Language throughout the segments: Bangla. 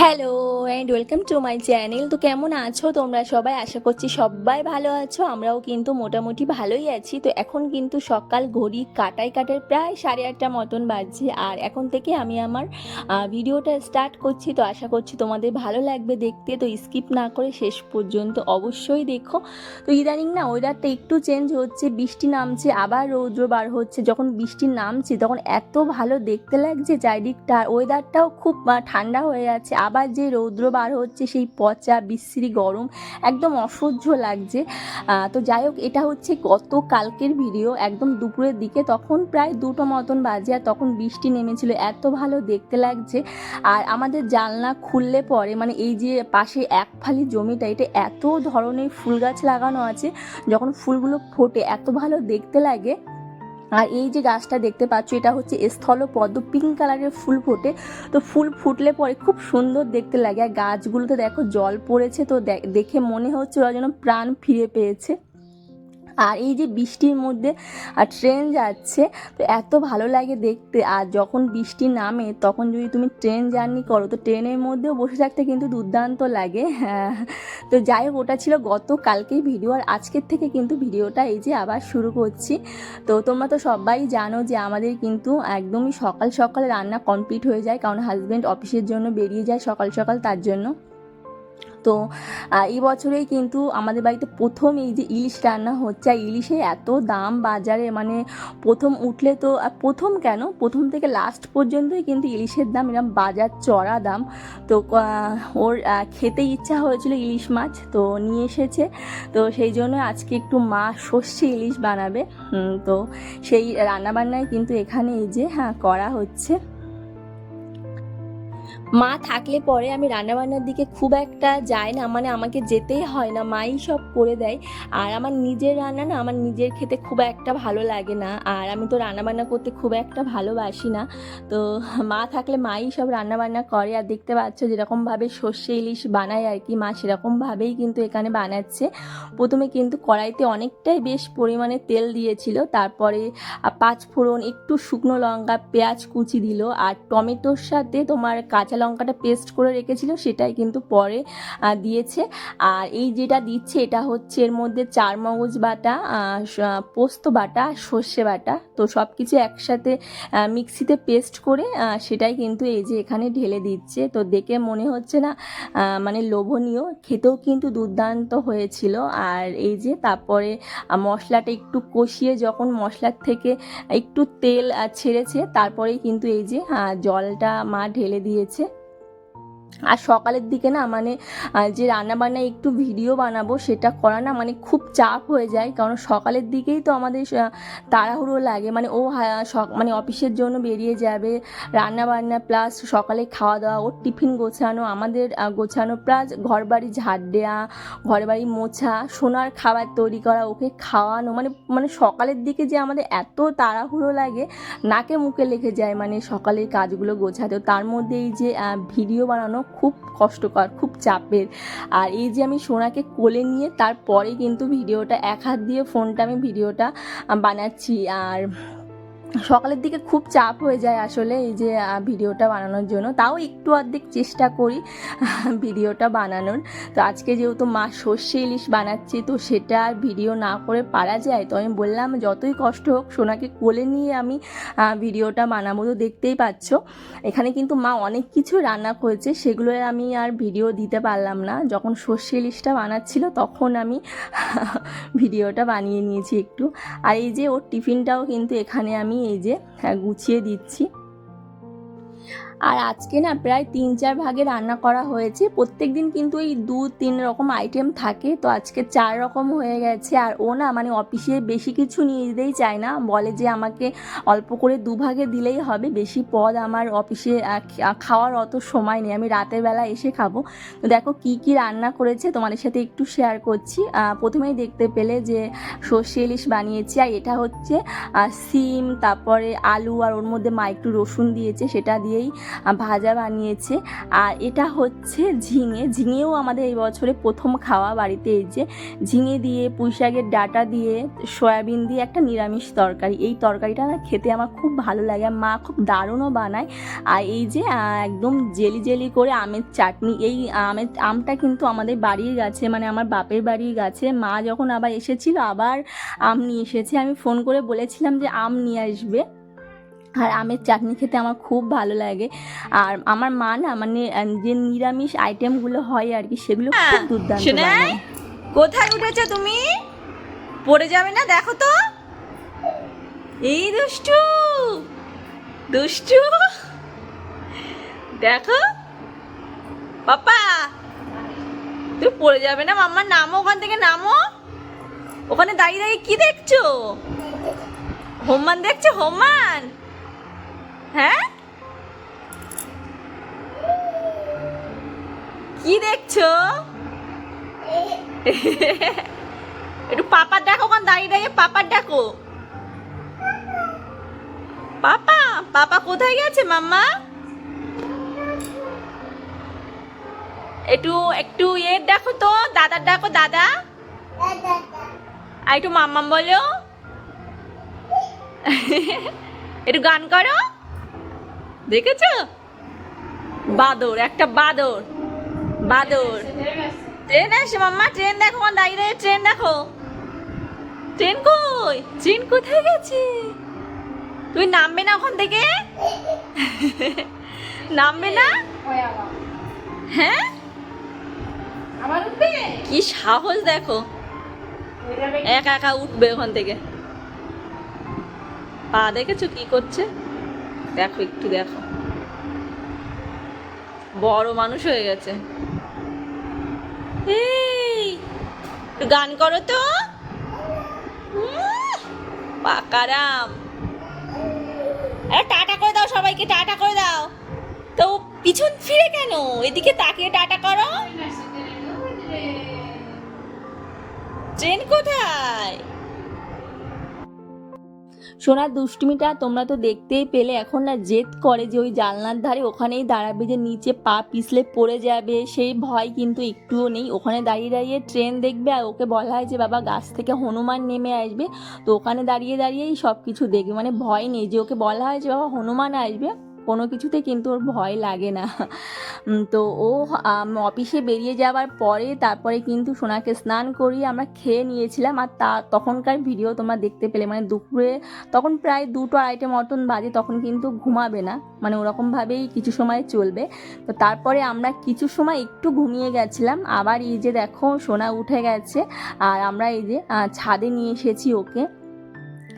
Hello and welcome to my channel তো কেমন আছো তোমরা সবাই? আশা করছি সবাই ভালো আছো। আমরাও কিন্তু মোটামুটি ভালোই আছি। তো এখন কিন্তু সকাল, ঘড়ি কাটায় কাটায় প্রায় সাড়ে আটটা মতন বাজছে। আর এখন থেকে আমি আমার ভিডিওটা স্টার্ট করছি। তো আশা করছি তোমাদের ভালো লাগবে দেখতে। তো স্কিপ না করে শেষ পর্যন্ত অবশ্যই দেখো। তো ইদানিং না ওয়েদারটা একটু চেঞ্জ হচ্ছে। বৃষ্টি নামছে, আবার রৌদ্র বার হচ্ছে। যখন বৃষ্টি নামছে, তখন এত ভালো দেখতে লাগছে চারিদিকটা। ওয়েদারটাও খুব ঠান্ডা হয়ে আছে। আবার যে রৌদ্র বার হচ্ছে, সেই পচা, বিশ্রী গরম একদম অসহ্য লাগছে। তো যাই হোক, এটা হচ্ছে গত কালকের ভিডিও একদম দুপুরের দিকে তখন প্রায় দুটো মতন বাজে আর তখন বৃষ্টি নেমেছিল। এত ভালো দেখতে লাগছে। আর আমাদের জানলা খুললে পরে মানে এই যে পাশে এক ফালি জমিটা, এটা এত ধরনের ফুল গাছ লাগানো আছে, যখন ফুলগুলো ফোটে, এত ভালো দেখতে লাগে। আর এই যে গাছটা দেখতে পাচ্ছ, এটা হচ্ছে স্থল পদ্ম পিঙ্ক কালারের ফুল ফোটে। তো ফুল ফুটলে পরে খুব সুন্দর দেখতে লাগে। আর গাছগুলোতে দেখো জল পড়েছে, তো দেখে মনে হচ্ছে ওরা যেন প্রাণ ফিরে পেয়েছে। আর এই যে বৃষ্টির মধ্যে, আর ট্রেন যাচ্ছে, তো এত ভালো লাগে দেখতে। আর যখন বৃষ্টি নামে, তখন যদি তুমি ট্রেন জার্নি করো, তো ট্রেনের মধ্যেও বসে থাকতে কিন্তু দুর্দান্ত লাগে। হ্যাঁ। তো যাই হোক, ওটা ছিল গত কালকের ভিডিও আর আজকের থেকে কিন্তু ভিডিওটা এই যে আবার শুরু করছি। তো তোমরা তো সবাই জানো যে আমাদের কিন্তু একদমই সকাল সকাল রান্না কমপ্লিট হয়ে যায়, কারণ হাজব্যান্ড অফিসের জন্য বেরিয়ে যায় সকাল সকাল, তার জন্য। তো এই বছরেই কিন্তু আমাদের বাড়িতে প্রথম এই যে ইলিশ রান্না হচ্ছে। আর ইলিশে এত দাম বাজারে মানে প্রথম উঠলে তো প্রথম কেন? প্রথম থেকে লাস্ট পর্যন্তই কিন্তু ইলিশের দাম এরকম বাজার চড়া দাম। তো ওর খেতে ইচ্ছা হয়েছিল ইলিশ মাছ, তো নিয়ে এসেছে। তো সেই জন্য আজকে একটু মা সর্ষে ইলিশ বানাবে। তো সেই রান্নাবান্নায় কিন্তু এখানে এই যে হ্যাঁ করা হচ্ছে। মা থাকলে পরে আমি রান্নাবান্নার দিকে খুব একটা যাই না মানে আমাকে যেতেই হয় না, মাই সব করে দেয়। আর আমার নিজের রান্না না, আমার নিজের খেতে খুব একটা ভালো লাগে না। আর আমি তো রান্নাবান্না করতে খুব একটা ভালোবাসি না। তো মা থাকলে মাই সব রান্নাবান্না করে। আর দেখতে পাচ্ছ যেরকমভাবে সর্ষে ইলিশ বানায় আর কি, মা সেরকমভাবেই কিন্তু এখানে বানাচ্ছে। প্রথমে কিন্তু কড়াইতে অনেকটাই বেশ পরিমাণে তেল দিয়েছিল, তারপরে পাঁচ ফোড়ন একটু শুকনো লঙ্কা, পেঁয়াজ কুচি দিল, আর টমেটোর সাথে তোমার কাঁচা লঙ্কাটা পেস্ট করে রেখেছিল সেটাই কিন্তু পরে দিয়েছে। আর এই যেটা দিচ্ছে এটা হচ্ছে এর মধ্যে চার মগজ বাটা পোস্ত বাটা, সর্ষে বাটা। তো সব কিছু একসাথে মিক্সিতে পেস্ট করে সেটাই কিন্তু এই যে এখানে ঢেলে দিচ্ছে। তো দেখে মনে হচ্ছে না মানে লোভনীয়। খেতেও কিন্তু দুর্দান্ত হয়েছিল। আর এই যে তারপরে মশলাটা একটু কষিয়ে যখন মশলার থেকে একটু তেল ছেড়েছে, তারপরেই কিন্তু এই যে জলটা মা ঢেলে দিয়েছে। আর সকালের দিকে না মানে যে রান্নাবান্না একটু ভিডিও বানাবো সেটা করা না মানে খুব চাপ হয়ে যায়। কারণ সকালের দিকেই তো আমাদের তাড়াহুড়ো লাগে। মানে ও মানে অফিসের জন্য বেরিয়ে যাবে, রান্নাবান্না প্লাস সকালে খাওয়া দাওয়া ওর টিফিন গোছানো, আমাদের গোছানো প্লাস ঘর বাড়ি ঝাড় দেওয়া ঘর বাড়ি মোছা, সোনার খাবার তৈরি করা, ওকে খাওয়ানো। মানে মানে সকালের দিকে যে আমাদের এত তাড়াহুড়ো লাগে, নাকে মুখে লেগে যায় মানে সকালের কাজগুলো গোছাতে। তার মধ্যে এই যে ভিডিও বানানো খুব কষ্টকর, খুব চাপের। আর এই যে আমি সোনাকে কোলে নিয়ে তারপরে কিন্তু ভিডিওটা, এক হাত দিয়ে ফোনটা আমি ভিডিওটা বানাচ্ছি। আর সকালের দিকে খুব চাপ হয়ে যায় আসলে এই যে ভিডিওটা বানানোর জন্য। তাও একটু অর্ধেক চেষ্টা করি, ভিডিওটা বানানোর। তো আজকে যেহেতু মা সর্ষে ইলিশ বানাচ্ছি, তো সেটা আর ভিডিও না করে পারা যায়। তো আমি বললাম, যতই কষ্ট হোক, সোনাকে কোলে নিয়ে আমি ভিডিওটা বানাবো। তো দেখতেই পাচ্ছ, এখানে কিন্তু মা অনেক কিছু রান্না করেছে, সেগুলো আমি আর ভিডিও দিতে পারলাম না। যখন সর্ষে ইলিশটা বানাচ্ছিল, তখন আমি ভিডিওটা বানিয়ে নিয়েছি একটু। আর এই যে, ওর টিফিনটাও কিন্তু এখানে আমি এই যে হ্যাঁ, গুছিয়ে দিচ্ছি। আর আজকে না প্রায় তিন চার ভাগে রান্না করা হয়েছে। প্রত্যেক দিন কিন্তু এই দু তিন রকম আইটেম থাকে। তো আজকে চার রকম হয়ে গেছে। আর ও না মানে অফিসে বেশি কিছু নিয়ে যেতেই চায় না। বলে যে আমাকে অল্প করে দুভাগে দিলেই হবে। বেশি পদ আমার অফিসে খাওয়ার অত সময় নেই। আমি রাতের বেলা এসে খাব। তো দেখো কি কি রান্না করেছে। তোমাদের সাথে একটু শেয়ার করছি। প্রথমেই দেখতে পেলে যে সর্ষে ইলিশ বানিয়েছি। আর এটা হচ্ছে সিম, তারপরে আলু, আর ওর মধ্যে মা একটু রসুন দিয়েছে। সেটা দিয়েই ভাজা বানিয়েছে। আর এটা হচ্ছে ঝিঙে। ঝিঙেও আমাদের এই বছরে প্রথম খাওয়া বাড়িতে এই যে ঝিঙে দিয়ে, পুঁই শাকের ডাটা দিয়ে, সয়াবিন দিয়ে একটা নিরামিষ তরকারি। এই তরকারিটা না খেতে আমার খুব ভালো লাগে। মা খুব দারুণও বানায়। আর এই যে একদম জেলি জেলি করে আমের চাটনি। এই আমের, আমটা কিন্তু আমাদের বাড়ির গাছে মানে আমার বাপের বাড়ির গাছে। মা যখন আবার এসেছিল, আবার আম নিয়ে এসেছে। আমি ফোন করে বলেছিলাম যে আম নিয়ে আসবে। আর আমের চাটনি খেতে আমার খুব ভালো লাগে। আর আমার মা না মানে যে নিরামিষ আইটেমগুলো হয় আর কি সেগুলো খুব দুর্দান্ত কোথায় উঠেছো তুমি? পড়ে যাবে না দেখো তো। এই দুষ্টু দুষ্টু। দেখো। পাপা তুই পড়ে যাবে না মাম্মার নামো ওখান থেকে নামো। ওখানে দাঁড়িয়ে দাঁড়িয়ে কি দেখছ? হোমান দেখছ হোমান হ্যাঁ? কি দেখছ? একটু পাপার দেখো ওখানে দাঁড়িয়ে দাঁড়িয়ে, পাপার ডাকো পাপা পাপা কোথায় গেছে মাম্মা? একটু একটু এর ডাকো তো, দাদার ডাকো দাদা। আর একটু মাম্মাম বলো। একটু গান করো। দেখেছ? বাদর একটা বাদর। বাদর। ট্রেন আসে মাম্মা ট্রেন দেখো আমার দাঁড়িয়ে ট্রেন দেখো। ট্রেন কই? ট্রেন কোথায় গেছে? তুই নামবে না ওখান থেকে? নামবে না? হ্যাঁ? কি সাহস দেখো। একা একা উঠবে ওখান থেকে। পা দেখেছ কি করছে? দেখো, একটু দেখো। বড় মানুষ হয়ে গেছে। গান করো তো। পাকারাম টাটা করে দাও সবাইকে, টাটা করে দাও। তো পিছন ফিরে কেন? এদিকে তাকিয়ে টাটা করো। ট্রেন কোথায়? সোনার দুষ্টুমিটা তোমরা তো দেখতেই পেলে, এখন না জেদ করে যে ওই জানলার ধারে ওখানেই দাঁড়াবে যে নিচে পা পিছলে পড়ে যাবে, সেই ভয় কিন্তু একটুও নেই। ওখানে দাঁড়িয়ে দাঁড়িয়ে ট্রেন দেখবে আর ওকে বলা হয় যে, বাবা, গাছ থেকে হনুমান নেমে আসবে। তো ওখানে দাঁড়িয়ে দাঁড়িয়েই সব কিছু দেখবে মানে ভয় নেই যে ওকে বলা হয় যে, বাবা, হনুমান আসবে? কোনো কিছুতে কিন্তু ওর ভয় লাগে না। তো ও অফিসে বেরিয়ে যাওয়ার পরে তারপরে কিন্তু সোনাকে স্নান করিয়ে আমরা খেয়ে নিয়েছিলাম আর তা, তখনকার ভিডিও তোমরা দেখতে পেলে। মানে দুপুরে তখন প্রায় দুটো আড়াইটে মতন বাজে, তখন কিন্তু ঘুমাবে না। মানে ওরকমভাবেই কিছু সময় চলবে। তো তারপরে আমরা কিছু সময় একটু ঘুমিয়ে গেছিলাম। আবার এই যে দেখো সোনা উঠে গেছে। আর আমরা এই যে ছাদে নিয়ে এসেছি ওকে।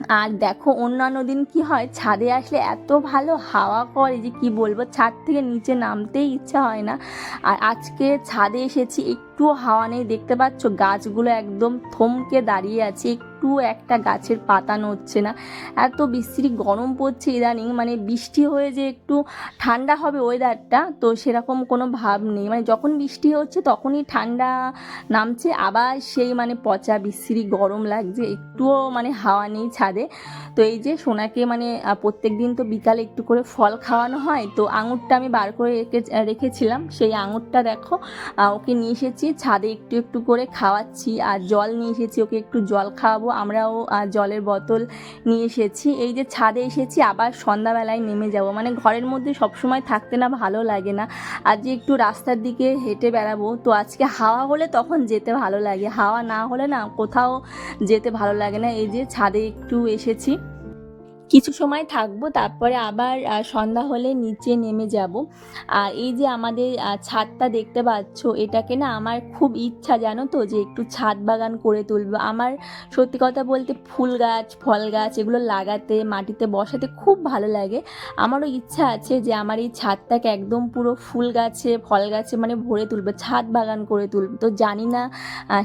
আর দেখো অন্যান্য দিন কি হয়? ছাদে আসলে এত ভালো হাওয়া করে যে কি বলব? ছাদ থেকে নিচে নামতেই ইচ্ছা হয় না। আর আজকে ছাদে এসেছি একটুও হাওয়া নেই, দেখতে পাচ্ছ? গাছগুলো একদম থমকে দাঁড়িয়ে আছে, একটু একটা গাছের পাতা নড়ছে না। এত বিশ্রী গরম পড়ছে ইদানিং মানে বৃষ্টি হয়ে যে একটু ঠান্ডা হবে ওয়েদারটা তো সেরকম কোনো ভাব নেই। মানে যখন বৃষ্টি হচ্ছে, তখনই ঠান্ডা নামছে, আবার সেই মানে পচা বিশ্রী গরম লাগছে, একটুও মানে হাওয়া নেই ছাদে। তো এই যে সোনাকে মানে প্রত্যেক দিন তো বিকালে একটু করে ফল খাওয়ানো হয়, তো আঙুরটা আমি বার করে রেখে- রেখেছিলাম, সেই আঙুরটা দেখো ওকে নিয়ে এসেছি। ছাদে একটু একটু করে খাওয়াচ্ছি আর জল নিয়ে এসেছি, ওকে একটু জল খাওয়াবো। আমরাও জলের বোতল নিয়ে এসেছি। এই যে ছাদে এসেছি, আবার সন্ধ্যাবেলায় নেমে যাব। মানে ঘরের মধ্যে সবসময় থাকতে না, ভালো লাগে না। আর যে একটু রাস্তার দিকে হেঁটে বেড়াবো, তো আজকে হাওয়া হলে তখন যেতে ভালো লাগে। হাওয়া না হলে না, কোথাও যেতে ভালো লাগে না। এই যে ছাদে একটু এসেছি। কিছু সময় থাকব, তারপরে আবার সন্ধ্যা হলে নিচে নেমে যাব। আর এই যে আমাদের ছাদটা দেখতে পাচ্ছ, এটাকে না আমার খুব ইচ্ছা জানো তো যে একটু ছাদ বাগান করে তুলবো। আমার সত্যি কথা বলতে ফুল গাছ, ফল গাছ এগুলো লাগাতে, মাটিতে বসাতে খুব ভালো লাগে। আমারও ইচ্ছা আছে যে আমার এই ছাদটাকে একদম পুরো ফুল গাছে, ফল গাছে মানে ভরে তুলবো, ছাদ বাগান করে তুলবো। তো জানি না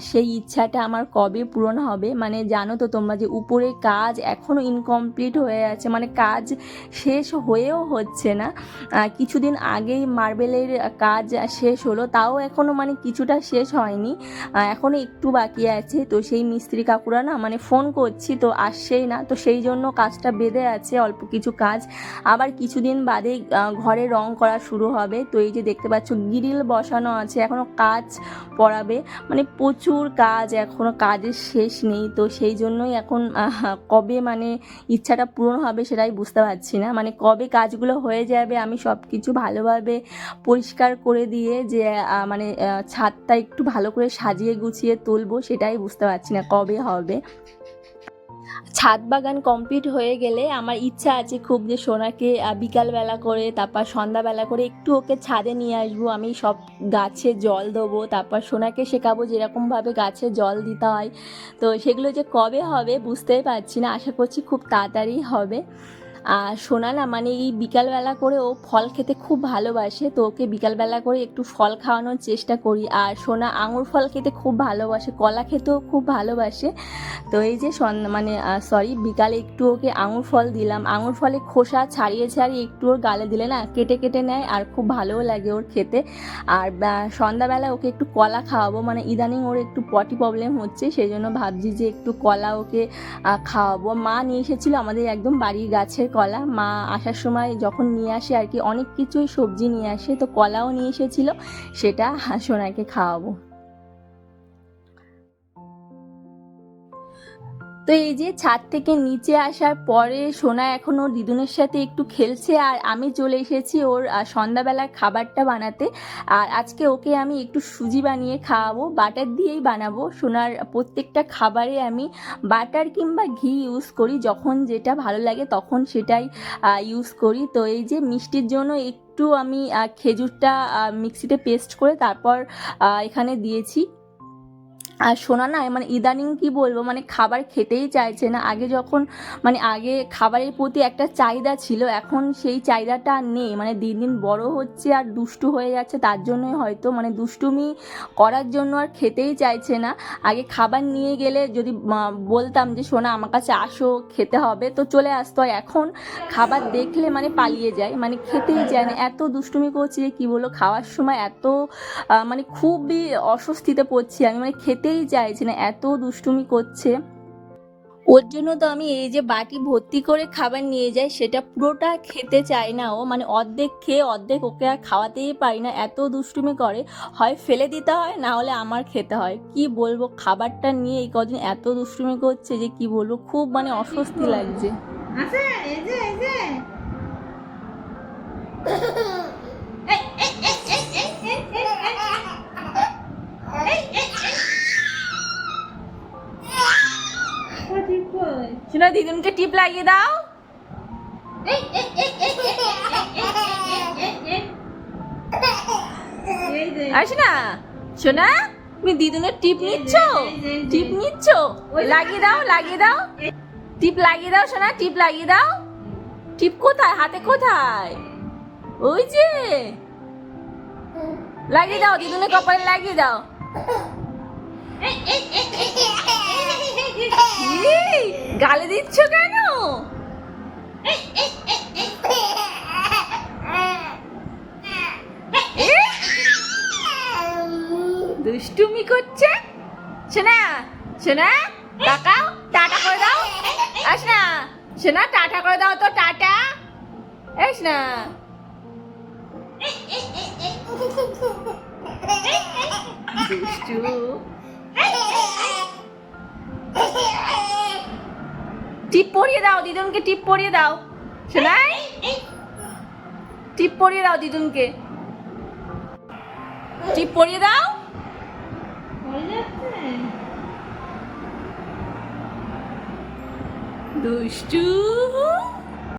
সেই ইচ্ছাটা আমার কবে পূরণ হবে। মানে জানো তো তোমরা যে উপরে কাজ এখনও ইনকমপ্লিট হয়ে হয়ে আছে মানে কাজ শেষ হয়েও হচ্ছে না। কিছুদিন আগেই মার্বেলের কাজ শেষ হলো, তাও এখনও মানে কিছুটা শেষ হয়নি। এখনও একটু বাকি আছে, তো সেই মিস্ত্রি কাকুরা না মানে ফোন করছি, তো আসছেই না, তো সেই জন্য কাজটা বেঁধে আছে, অল্প কিছু কাজ। আবার কিছুদিন বাদে ঘরে রং করা শুরু হবে, তো এই যে দেখতে পাচ্ছ গ্রিল বসানো আছে এখনও কাজ পড়াবে। মানে প্রচুর কাজ এখনও কাজের শেষ নেই, তো সেই জন্যই এখন কবে মানে ইচ্ছাটা পূরণ হবে সেটাই বুঝতে পারছি না। মানে কবে কাজগুলো হয়ে যাবে আমি সব কিছু ভালোভাবে পরিষ্কার করে দিয়ে যে মানে ছাদটা একটু ভালো করে সাজিয়ে গুছিয়ে তুলবো সেটাই বুঝতে পারছি না কবে হবে। ছাদ বাগান কমপ্লিট হয়ে গেলে আমার ইচ্ছা আছে খুব যে সোনাকে বিকালবেলা করে, তারপর সন্ধ্যাবেলা করে একটু ওকে ছাদে নিয়ে আসব। আমি সব গাছে জল দেবো, তারপর সোনাকে শেখাবো যেরকমভাবে গাছে জল দিতে হয়। তো সেগুলো যে কবে হবে বুঝতেই পারছি না। আশা করছি খুব তাড়াতাড়ি হবে। আর সোনা না মানে এই বিকালবেলা করে ও ফল খেতে খুব ভালোবাসে, তো ওকে বিকালবেলা করে একটু ফল খাওয়ানোর চেষ্টা করি। আর সোনা আঙুর ফল খেতে খুব ভালোবাসে, কলা খেতেও খুব ভালোবাসে। তো এই যে মানে সরি বিকালে একটু ওকে আঙুর ফল দিলাম। আঙুর ফলে খোসা ছাড়িয়ে ছাড়িয়ে একটু ওর গালে দিলে না, কেটে কেটে নেয় আর খুব ভালোও লাগে ওর খেতে। আর সন্ধ্যাবেলা ওকে একটু কলা খাওয়াবো মানে ইদানিং ওর একটু পটি প্রবলেম হচ্ছে সেই জন্য ভাবছি যে একটু কলা ওকে খাওয়াবো। মা নিয়ে এসেছিল আমাদের একদম বাড়ির গাছের কলা মা আসার সময় যখন নিয়ে আসে আর কি, অনেক কিছুই সবজি নিয়ে আসে, তো কলাও নিয়ে এসেছিল, সেটা সোনাকে খাওয়াবো। তো এই যে ছাদ থেকে নিচে আসার পরে সোনা এখনও দিদুনের সাথে একটু খেলছে আর আমি চলে এসেছি ওর সন্ধ্যাবেলার খাবারটা বানাতে। আর আজকে ওকে আমি একটু সুজি বানিয়ে খাওয়াবো, বাটার দিয়েই বানাবো। সোনার প্রত্যেকটা খাবারে আমি বাটার কিংবা ঘি ইউজ করি, যখন যেটা ভালো লাগে তখন সেটাই ইউজ করি। তো এই যে মিষ্টির জন্য একটু আমি খেজুরটা মিক্সিতে পেস্ট করে তারপর এখানে দিয়েছি। আর শোনা না মানে ইদানিং কি বলব মানে খাবার খেতেই চাইছে না। আগে যখন মানে আগে খাবারের প্রতি একটা চাহিদা ছিল, এখন সেই চাহিদাটা নেই। মানে দিন দিন বড় হচ্ছে আর দুষ্টু হয়ে যাচ্ছে, তার জন্যই হয়তো মানে দুষ্টুমি করার জন্য আর খেতেই চাইছে না। আগে খাবার নিয়ে গেলে যদি বলতাম যে সোনা আমার কাছে আসো, খেতে হবে। তো চলে আসতো। আর এখন খাবার দেখলে মানে পালিয়ে যায় মানে খেতেই চায় না। এত দুষ্টুমি করছে যে, কী বলো খাওয়ার সময় এত মানে খুবই অস্বস্তিতে পড়ছি আমি। মানে খেতেই চাইছি না এত দুষ্টুমি করছে ওর জন্য তো আমি এই যে বাটি ভর্তি করে খাবার নিয়ে যাই সেটা পুরোটা খেতে চায় না ও মানে অর্ধেক খেয়ে অর্ধেক ওকে আর খাওয়াতেই পারি না এত দুষ্টুমি করে হয় ফেলে দিতে হয় না হলে আমার খেতে হয় কি বলব খাবারটা নিয়ে এই কদিন এত দুষ্টুমি করছে যে কি বলব খুব মানে অস্বস্তি লাগছে আছে এই শোনা দিদুনকে টিপ লাগিয়ে দাও আসি না শোনা তুমি দিদুনের টিপ নিচ্ছ টিপ নিচ্ছ লাগিয়ে দাও লাগিয়ে দাও টিপ লাগিয়ে দাও শোনা টিপ লাগিয়ে দাও টিপ কোথায় হাতে কোথায় ওই যে লাগিয়ে দাও দিদুনের কপালে লাগিয়ে দাও গালে দিচ্ছ কেন? দুষ্টুমি করছে? শোনা শোনা তাকাও, টাটা করে দাও। আস না শোনা টাটা করে দাও তো, টাটা। এস না দুষ্টু। টিপ পরিয়ে দাও, দিদুনকে টিপ পরিয়ে দাও। সেলাই টিপ পরিয়ে দাও, দিদুনকে। টিপ পরিয়ে দাও। দুষ্টু।